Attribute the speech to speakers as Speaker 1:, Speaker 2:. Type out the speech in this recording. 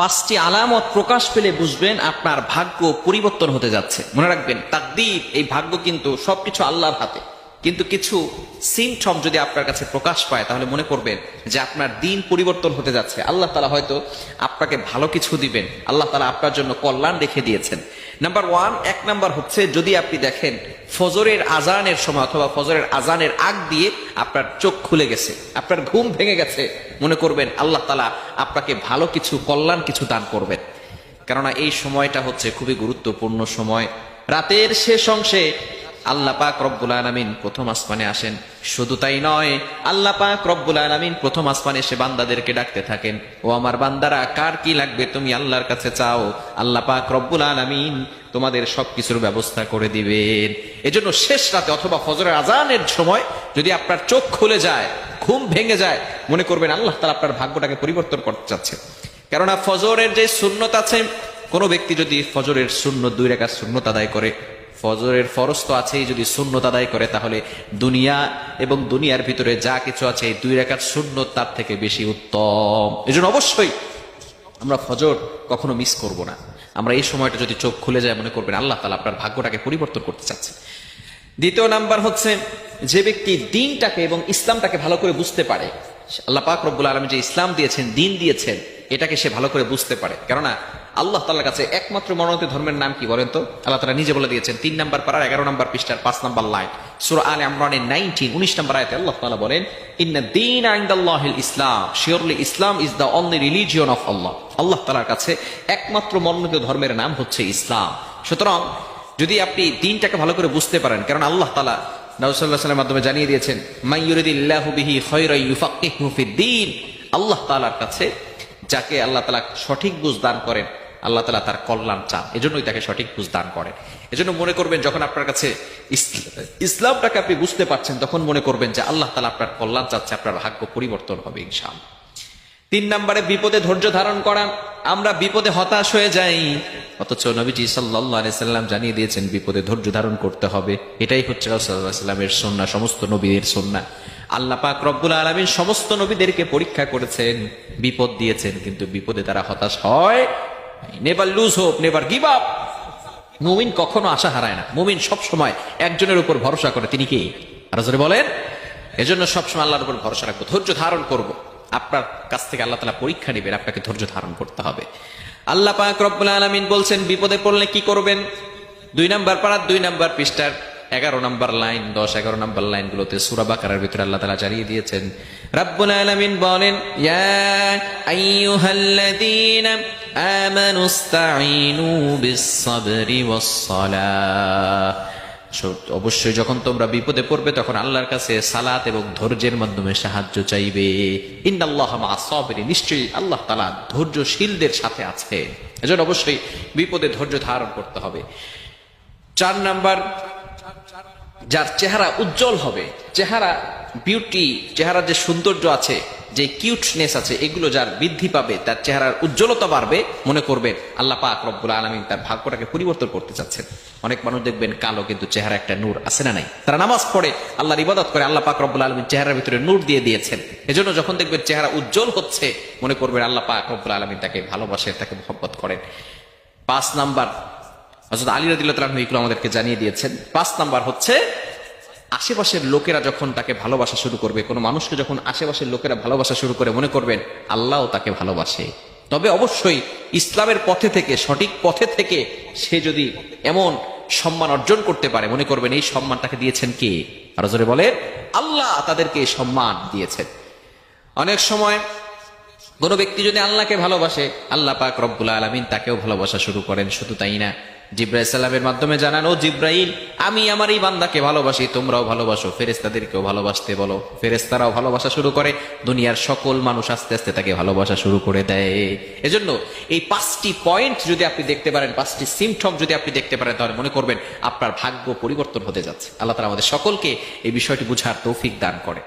Speaker 1: পাঁচটি আলামত প্রকাশ পেলে বুঝবেন আপনার ভাগ্য পরিবর্তন হতে যাচ্ছে। মনে রাখবেন তাকদীপ এই ভাগ্য কিন্তু সবকিছু আল্লাহর হাতে। কিন্তু কিছু সিমটম যদি আপনার কাছে প্রকাশ পায়, তাহলে মনে করবেন যে আপনার দিন পরিবর্তন হতে যাচ্ছে। আল্লাহ তালা হয়তো আপনাকে ভালো কিছু দিবেন। আল্লাহ তালা আপনার জন্য কল্যাণ রেখে দিয়েছেন। নাম্বার ওয়ান এক নাম্বার হচ্ছে যদি আপনি দেখেন ফজরের আজানের সময় অথবা ফজরের আজানের আগ দিয়ে আপনার চোখ খুলে গেছে, আপনার ঘুম ভেঙে গেছে, মনে করবেন আল্লাহ তালা আপনাকে ভালো কিছু, কল্যাণ কিছু দান করবেন। কেননা এই সময়টা হচ্ছে খুবই গুরুত্বপূর্ণ সময়। রাতের শেষ অংশে আল্লাহ পাক রব্বুল আলমিন প্রথম আসমানে আসেন। শুধু তাই নয়, আল্লাহ পাক রব্বুল আলমিন প্রথম আসমানে এসে বান্দাদেরকে ডাকতে থাকেন। ও আমার বান্দারা, কার কি লাগবে তুমি আল্লাহর কাছে চাও? আল্লাহ পাক রব্বুল আলমিন তোমাদের সবকিছুর ব্যবস্থা করে দিবেন। এজন্য শেষ রাতে অথবা ফজরের আজানের সময় যদি আপনার চোখ খুলে যায়, ঘুম ভেঙে যায়, মনে করবেন আল্লাহ তালা আপনার ভাগ্যটাকে পরিবর্তন করতে চাচ্ছে। কেননা ফজরের যে শূন্যত আছে, কোনো ব্যক্তি যদি ফজরের শূন্য দুই রেখা শূন্যত আদায় করে ফজরের ফরজ তো আছেই, যদি শূন্যত আদায় করে, তাহলে দুনিয়া এবং দুনিয়ার ভিতরে যা কিছু আছে, এই দুই রেখার শূন্য তার থেকে বেশি উত্তম। এজন্য অবশ্যই আমরা ফজর কখনো মিস করব না। আমরা এই সময়টা যদি চোখ খুলে যায়, মনে করবেন আল্লাহ তালা আপনার ভাগ্যটাকে পরিবর্তন করতে চাচ্ছে। দ্বিতীয় নাম্বার হচ্ছে, যে ব্যক্তি দিনটাকে এবং ইসলামটাকে ভালো করে বুঝতে পারে, আল্লাহ পাক রব্বুল আলম যে ইসলাম দিয়েছেন, দিন দিয়েছেন, এটাকে সে ভালো করে বুঝতে পারে। কেননা আল্লাহ তাল্লার কাছে একমাত্র মনোনীত ধর্মের নাম কি বলেন তো? আল্লাহ তালা নিজে বলে দিয়েছেন, তিন নাম্বার পাড়ার এগারো নাম্বার পৃষ্ঠার পাঁচ নাম্বার লাইন। সুর আল আমরানের নাইনটিন, উনিশ নাম্বার আয়তে আল্লাহ তালা বলেন, ইন্না দিন আইন্দাল্লাহ ইসলাম, surely Islam is the only religion of Allah. আল্লাহ তালার কাছে একমাত্র মনোনীত ধর্মের নাম হচ্ছে ইসলাম। সুতরাং যদি আপনি দিনটাকে ভালো করে বুঝতে পারেন, কারণ আল্লাহ তালা নাউসাল্লাহ সাল্লামের মাধ্যমে জানিয়ে দিয়েছেন মাইয়ুরিদিল্লাহু বিহি খৈরাই ইউফাক্কিহু ফিদ্দীন আল্লাহ তাআলার কাছে যাকে আল্লাহ তাআলা সঠিক বুঝ দান করেন আল্লাহ তালা তার কল্যাণ চান। এজন্যই তাকে সঠিক বুঝ দান করেন। এজন্য মনে করবেন, যখন আপনার কাছে ইসলামটাকে আপনি বুঝতে পারছেন, তখন মনে করবেন যে আল্লাহ তালা আপনার কল্যাণ চাচ্ছে, আপনার ভাগ্য পরিবর্তন হবে, ইনশাআল্লাহ। তিন নম্বরে, বিপদে ধৈর্য ধারণ করা। আমরা বিপদে হতাশ হয়ে যাই। অথচ নবীজি সাল্লাম জানিয়ে দিয়েছেন, বিপদে ধৈর্য ধারণ করতে হবে। এটাই হচ্ছে সাল্লামের সন্না, সমস্ত নবীদের সন্না। আল্লাহ পাক রব্বুল আলমীর সমস্ত নবীদেরকে পরীক্ষা করেছেন, বিপদ দিয়েছেন, কিন্তু বিপদে তারা হতাশ হয় never lose hope never give up মুমিন কখনো আশা হারায় না। মুমিন সব সময় একজনের উপর ভরসা করে। তিনি কি? আর বলেন। এজন্য সবসময় আল্লাহর উপর ভরসা রাখব, ধৈর্য ধারণ করব। আপনার কাছ থেকে আল্লাহ তালা পরীক্ষা নেবেন, আপনাকে ধৈর্য ধারণ করতে হবে। আল্লাহ পাক রব্বুল আলমিন বলছেন, বিপদে পড়লে কি করবেন? দুই নাম্বার পাড়ার দুই নাম্বার পৃষ্ঠার এগারো নাম্বার লাইন, দশ, এগারো নাম্বার লাইন গুলোতে সুরা বাকারার ভিতরে আল্লাহ তালা জানিয়ে দিয়েছেন, রাব্বুল আলমিন বলেন অবশ্যই যখন তোমরা বিপদে পড়বে, তখন আল্লাহর কাছে সালাত এবং ধৈর্যের মাধ্যমে সাহায্য চাইবে। নিশ্চয়ই আল্লাহ তালা ধৈর্যশীলদের সাথে আছে এজন্য অবশ্যই বিপদে ধৈর্য ধারণ করতে হবে। চার নাম্বার যার চেহারা উজ্জ্বল হবে, চেহারা বিউটি চেহারার যে সৌন্দর্য আছে, যে কিউটনেস আছে, এগুলো যার বৃদ্ধি পাবে, তার চেহারার উজ্জ্বলতা বাড়বে, মনে করবেন আল্লাহ পাক রব্বুল আলমিন তার ভাগ্যটাকে পরিবর্তন করতে চাচ্ছেন। অনেক মানুষ দেখবেন কালো কিন্তু চেহারা একটা নূর আছে না নাই? তারা নামাজ পড়ে, আল্লাহর ইবাদত করে, আল্লাহ পাক রব্বুল আলমিন চেহারার ভিতরে নূর দিয়ে দিয়েছেন। এজন্য যখন দেখবেন চেহারা উজ্জ্বল হচ্ছে, মনে করবেন আল্লাহ পাক রব্বুল আলমিন তাকে ভালোবাসেন তাকে মহব্বত করেন। পাঁচ নাম্বার হজরত আলী রাদিল্লাহ এগুলো আমাদেরকে জানিয়ে দিয়েছেন। পাঁচ নাম্বার হচ্ছে, আশেপাশের লোকেরা যখন তাকে ভালোবাসা শুরু করবে, কোনো মানুষকে যখন আশেপাশের লোকেরা ভালোবাসা শুরু করে, মনে করবেন আল্লাহও তাকে ভালোবাসে। তবে অবশ্যই ইসলামের পথে থেকে, সঠিক পথে থেকে সে যদি এমন সম্মান অর্জন করতে পারে, মনে করবেন এই সম্মানটাকে দিয়েছেন কে? আরও জোরে বলে, আল্লাহ তাদেরকে এই সম্মান দিয়েছেন। অনেক সময় কোনো ব্যক্তি যদি আল্লাহকে ভালোবাসে, আল্লাহ পাক রব্বুল আলমিন তাকেও ভালোবাসা শুরু করেন, শুধু তাই না? জিব্রাইল সাল্লামের মাধ্যমে জানান, ও জিব্রাইল, আমি আমার এই বান্দাকে ভালোবাসি, তোমরাও ভালোবাসো ফেরেস্তাদেরকেও ভালোবাসতে বলো। ফেরেস্তারাও ভালোবাসা শুরু করে, দুনিয়ার সকল মানুষ আস্তে আস্তে তাকে ভালোবাসা শুরু করে দেয়। এজন্য এই পাঁচটি পয়েন্ট যদি আপনি দেখতে পারেন, পাঁচটি সিমটম যদি আপনি দেখতে পারেন, তাহলে মনে করবেন আপনার ভাগ্য পরিবর্তন হতে যাচ্ছে। আল্লাহ তালা আমাদের সকলকে এই বিষয়টি বুঝার তৌফিক দান করে।